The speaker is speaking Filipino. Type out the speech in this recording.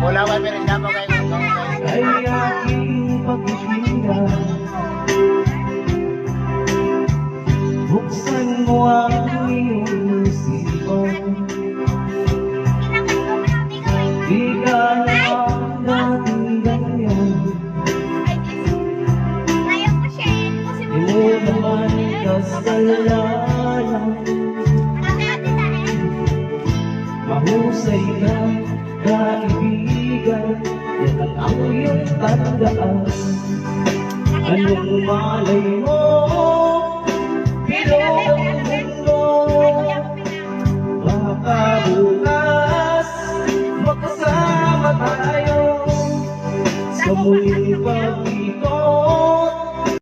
Wala ba pinagdamo kayo? Ay aking pag-ibira Buksan mo ang iyong isipan Di ka naman natin ganyan Ayaw ko siya eh. Hindi mo naman Mahusay na kaibigan Yan ang iyong tandaan. Anong malay mo ang mundo? Baka bukas Magkasama tayo. Sa muling pag